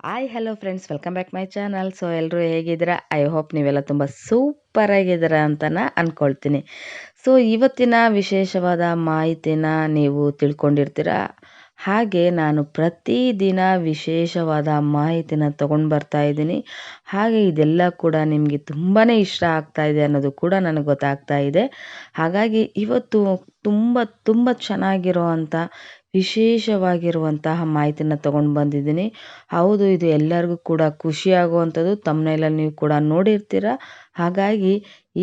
Hi hello friends welcome back my channel so ಎಲ್ಲರೂ ಹೇಗಿದ್ದೀರಾ? I hope ನೀವೆಲ್ಲ ತುಂಬ ಸೂಪರ್ ಆಗಿದ್ದೀರಾ ಅಂತ ಅಂದ್ಕೊಳ್ತೀನಿ ಸೊ ಇವತ್ತಿನ ವಿಶೇಷವಾದ ಮಾಹಿತಿನ ನೀವು ತಿಳ್ಕೊಂಡಿರ್ತೀರ? ಹಾಗೆ ನಾನು ಪ್ರತಿದಿನ ವಿಶೇಷವಾದ ಮಾಹಿತಿನ ತೊಗೊಂಡು ಬರ್ತಾ ಇದ್ದೀನಿ. ಹಾಗೆ ಇದೆಲ್ಲ ಕೂಡ ನಿಮಗೆ ತುಂಬಾ ಇಷ್ಟ ಆಗ್ತಾ ಇದೆ ಅನ್ನೋದು ಕೂಡ ನನಗೆ ಗೊತ್ತಾಗ್ತಾ ಇದೆ. ಹಾಗಾಗಿ ಇವತ್ತು ತುಂಬ ತುಂಬ ಚೆನ್ನಾಗಿರೋ ಅಂಥ ವಿಶೇಷವಾಗಿರುವಂತಹ ಮಾಹಿತಿನ ತಗೊಂಡು ಬಂದಿದ್ದೀನಿ. ಹೌದು, ಇದು ಎಲ್ಲರಿಗೂ ಕೂಡ ಖುಷಿಯಾಗುವಂಥದ್ದು ತಮ್ಮನೆಲ್ಲ ನೀವು ಕೂಡ ನೋಡಿರ್ತೀರ. ಹಾಗಾಗಿ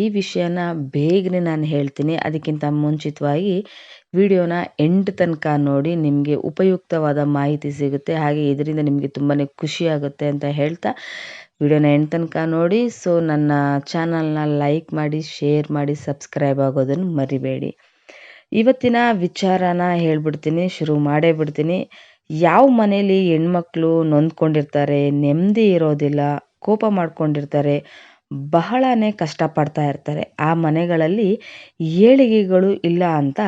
ಈ ವಿಷಯನ ಬೇಗನೆ ನಾನು ಹೇಳ್ತೀನಿ. ಅದಕ್ಕಿಂತ ಮುಂಚಿತವಾಗಿ ವಿಡಿಯೋನ ಎಂಡ್ ತನಕ ನೋಡಿ ನಿಮಗೆ ಉಪಯುಕ್ತವಾದ ಮಾಹಿತಿ ಸಿಗುತ್ತೆ. ಹಾಗೆ ಇದರಿಂದ ನಿಮಗೆ ತುಂಬಾ ಖುಷಿಯಾಗುತ್ತೆ ಅಂತ ಹೇಳ್ತಾ ವಿಡಿಯೋನ ಎಂಡ್ ತನಕ ನೋಡಿ. ಸೊ ನನ್ನ ಚಾನಲ್ನ ಲೈಕ್ ಮಾಡಿ ಶೇರ್ ಮಾಡಿ ಸಬ್ಸ್ಕ್ರೈಬ್ ಆಗೋದನ್ನು ಮರಿಬೇಡಿ. ಇವತ್ತಿನ ವಿಚಾರನ ಹೇಳ್ಬಿಡ್ತೀನಿ, ಶುರು ಮಾಡೇ ಬಿಡ್ತೀನಿ ಯಾವ ಮನೇಲಿ ಹೆಣ್ಮಕ್ಳು ನೊಂದ್ಕೊಂಡಿರ್ತಾರೆ ನೆಮ್ಮದಿ ಇರೋದಿಲ್ಲ, ಕೋಪ ಮಾಡ್ಕೊಂಡಿರ್ತಾರೆ, ಬಹಳನೇ ಕಷ್ಟಪಡ್ತಾ ಇರ್ತಾರೆ. ಆ ಮನೆಗಳಲ್ಲಿ ಏಳಿಗೆಗಳು ಇಲ್ಲ ಅಂತ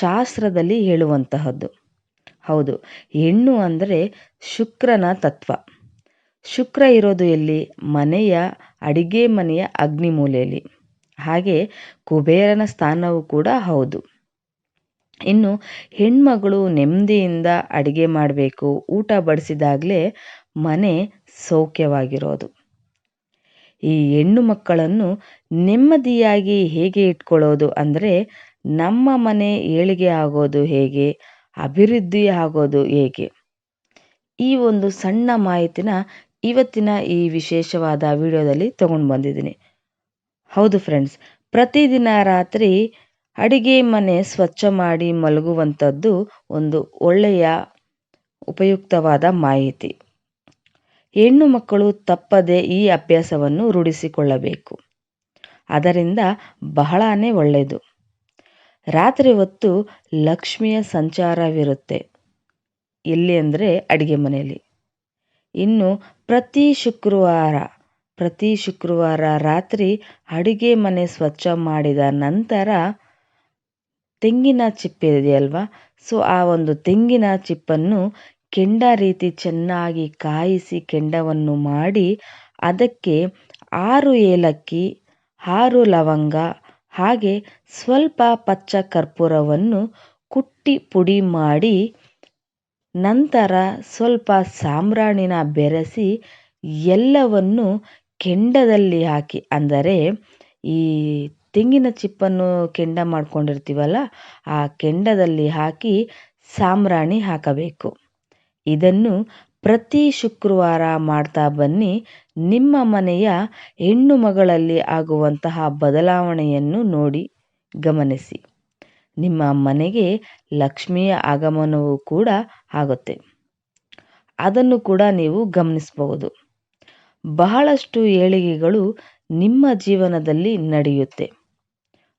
ಶಾಸ್ತ್ರದಲ್ಲಿ ಹೇಳುವಂತಹದ್ದು. ಹೌದು, ಹೆಣ್ಣು ಅಂದರೆ ಶುಕ್ರನ ತತ್ವ. ಶುಕ್ರ ಇರೋದು ಎಲ್ಲಿ? ಮನೆಯ ಅಡಿಗೆ ಮನೆಯ ಅಗ್ನಿ ಮೂಲೆಯಲ್ಲಿ ಹಾಗೆ ಕುಬೇರನ ಸ್ಥಾನವೂ ಕೂಡ ಹೌದು. ಇನ್ನು ಹೆಣ್ಮಗಳು ನೆಮ್ಮದಿಯಿಂದ ಅಡಿಗೆ ಮಾಡಬೇಕು, ಊಟ ಬಡಿಸಿದಾಗಲೇ ಮನೆ ಸೌಖ್ಯವಾಗಿರೋದು. ಈ ಹೆಣ್ಣು ಮಕ್ಕಳನ್ನು ನೆಮ್ಮದಿಯಾಗಿ ಹೇಗೆ ಇಟ್ಕೊಳ್ಳೋದು ಅಂದರೆ ನಮ್ಮ ಮನೆ ಏಳಿಗೆ ಆಗೋದು ಹೇಗೆ, ಅಭಿವೃದ್ಧಿ ಆಗೋದು ಹೇಗೆ? ಈ ಒಂದು ಸಣ್ಣ ಮಾಹಿತಿನ ಇವತ್ತಿನ ಈ ವಿಶೇಷವಾದ ವಿಡಿಯೋದಲ್ಲಿ ತೊಗೊಂಡು ಬಂದಿದ್ದೀನಿ. ಹೌದು ಫ್ರೆಂಡ್ಸ್ ಪ್ರತಿದಿನ ರಾತ್ರಿ ಅಡಿಗೆ ಮನೆ ಸ್ವಚ್ಛ ಮಾಡಿ ಮಲಗುವಂಥದ್ದು ಒಂದು ಒಳ್ಳೆಯ ಉಪಯುಕ್ತವಾದ ಮಾಹಿತಿ. ಹೆಣ್ಣು ಮಕ್ಕಳು ತಪ್ಪದೆ ಈ ಅಭ್ಯಾಸವನ್ನು ರೂಢಿಸಿಕೊಳ್ಳಬೇಕು. ಅದರಿಂದ ಬಹಳನೇ ಒಳ್ಳೆಯದು. ರಾತ್ರಿ ಹೊತ್ತು ಲಕ್ಷ್ಮಿಯ ಸಂಚಾರವಿರುತ್ತೆ. ಎಲ್ಲಿ ಅಂದರೆ ಅಡಿಗೆ ಮನೆಯಲ್ಲಿ. ಇನ್ನು ಪ್ರತಿ ಶುಕ್ರವಾರ ಪ್ರತಿ ಶುಕ್ರವಾರ ರಾತ್ರಿ ಅಡುಗೆ ಮನೆ ಸ್ವಚ್ಛ ಮಾಡಿದ ನಂತರ ತೆಂಗಿನ ಚಿಪ್ಪೆ ಇದೆಯಲ್ವಾ ಸೊ ಆ ಒಂದು ತೆಂಗಿನ ಚಿಪ್ಪನ್ನು ಕೆಂಡ ರೀತಿ ಚೆನ್ನಾಗಿ ಕಾಯಿಸಿ ಕೆಂಡವನ್ನು ಮಾಡಿ ಅದಕ್ಕೆ ಆರು ಏಲಕ್ಕಿ, ಆರು ಲವಂಗ, ಹಾಗೆ ಸ್ವಲ್ಪ ಪಚ್ಚ ಕರ್ಪೂರವನ್ನು ಕುಟ್ಟಿ ಪುಡಿ ಮಾಡಿ ನಂತರ ಸ್ವಲ್ಪ ಸಾಂಬ್ರಾಣಿನ ಬೆರೆಸಿ ಎಲ್ಲವನ್ನು ಕೆಂಡದಲ್ಲಿ ಹಾಕಿ, ಅಂದರೆ ಈ ತೆಂಗಿನ ಚಿಪ್ಪನ್ನು ಕೆಂಡ ಮಾಡ್ಕೊಂಡಿರ್ತೀವಲ್ಲ, ಆ ಕೆಂಡದಲ್ಲಿ ಹಾಕಿ ಸಾಂಬ್ರಾಣಿ ಹಾಕಬೇಕು. ಇದನ್ನು ಪ್ರತಿ ಶುಕ್ರವಾರ ಮಾಡ್ತಾ ಬನ್ನಿ. ನಿಮ್ಮ ಮನೆಯ ಹೆಣ್ಣು ಮಗಳಲ್ಲಿ ಆಗುವಂತಹ ಬದಲಾವಣೆಯನ್ನು ನೋಡಿ ಗಮನಿಸಿ. ನಿಮ್ಮ ಮನೆಗೆ ಲಕ್ಷ್ಮಿಯ ಆಗಮನವೂ ಕೂಡ ಆಗುತ್ತೆ. ಅದನ್ನು ಕೂಡ ನೀವು ಗಮನಿಸಬಹುದು. ಬಹಳಷ್ಟು ಏಳಿಗೆಗಳು ನಿಮ್ಮ ಜೀವನದಲ್ಲಿ ನಡೆಯುತ್ತೆ.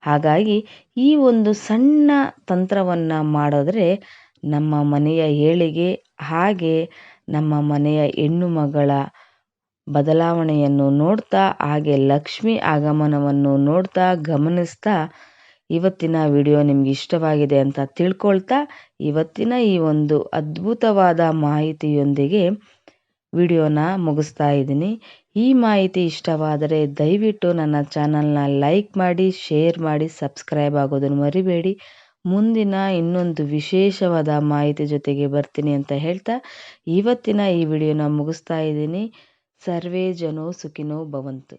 ಹಾಗಾಗಿ ಈ ಒಂದು ಸಣ್ಣ ತಂತ್ರವನ್ನು ಮಾಡಿದ್ರೆ ನಮ್ಮ ಮನೆಯ ಏಳಿಗೆ ಹಾಗೆ ನಮ್ಮ ಮನೆಯ ಹೆಣ್ಣು ಮಗಳ ಬದಲಾವಣೆಯನ್ನು ನೋಡ್ತಾ, ಹಾಗೆ ಲಕ್ಷ್ಮಿ ಆಗಮನವನ್ನು ನೋಡ್ತಾ, ಗಮನಿಸ್ತಾ ಇವತ್ತಿನ ವಿಡಿಯೋ ನಿಮ್ಗೆ ಇಷ್ಟವಾಗಿದೆ ಅಂತ ತಿಳ್ಕೊಳ್ತಾ ಇವತ್ತಿನ ಈ ಒಂದು ಅದ್ಭುತವಾದ ಮಾಹಿತಿಯೊಂದಿಗೆ ವಿಡಿಯೋನ ಮುಗಿಸ್ತಾ ಇದ್ದೀನಿ. ಈ ಮಾಹಿತಿ ಇಷ್ಟವಾದರೆ ದಯವಿಟ್ಟು ನನ್ನ ಚಾನಲ್ನ ಲೈಕ್ ಮಾಡಿ, ಶೇರ್ ಮಾಡಿ, ಸಬ್ಸ್ಕ್ರೈಬ್ ಆಗೋದನ್ನು ಮರಿಬೇಡಿ. ಮುಂದಿನ ಇನ್ನೊಂದು ವಿಶೇಷವಾದ ಮಾಹಿತಿ ಜೊತೆಗೆ ಬರ್ತೀನಿ ಅಂತ ಹೇಳ್ತಾ ಇವತ್ತಿನ ಈ ವಿಡಿಯೋನ ಮುಗಿಸ್ತಾ ಇದ್ದೀನಿ. ಸರ್ವೇ ಜನೋ ಸುಖಿನೋ ಭವಂತು.